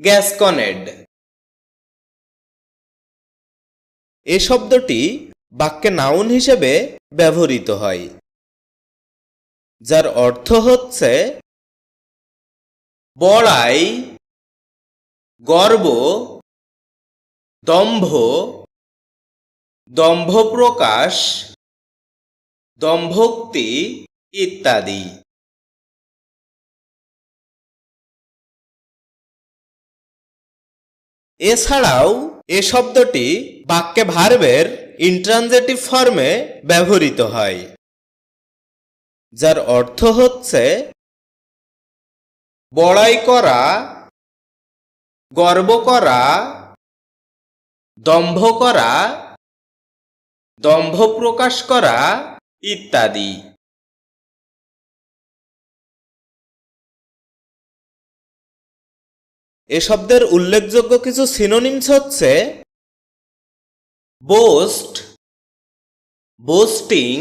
গ্যাসকনেড। এ শব্দটি বাক্যে নাউন হিসেবে ব্যবহৃত হয়, যার অর্থ হচ্ছে বড়াই, গর্ব, দম্ভ দম্ভ প্রকাশ দম্ভোক্তি ইত্যাদি। এছাড়াও, এ শব্দটি বাক্যে ভার্বের ইন্ট্রানজেটিভ ফর্মে ব্যবহৃত হয়, যার অর্থ হচ্ছে বড়াই করা, গর্ব করা, দম্ভ করা, দম্ভ প্রকাশ করা ইত্যাদি। এ শব্দের উল্লেখযোগ্য কিছু সিনোনিমস হচ্ছে boast boasting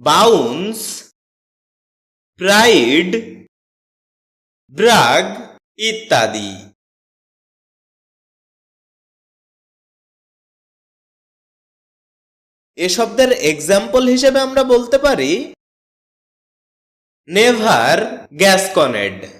bounce pride brag ইত্যাদি। এ শব্দের এক্সাম্পল হিসেবে আমরা বলতে পারি নেভার গ্যাসকনেড।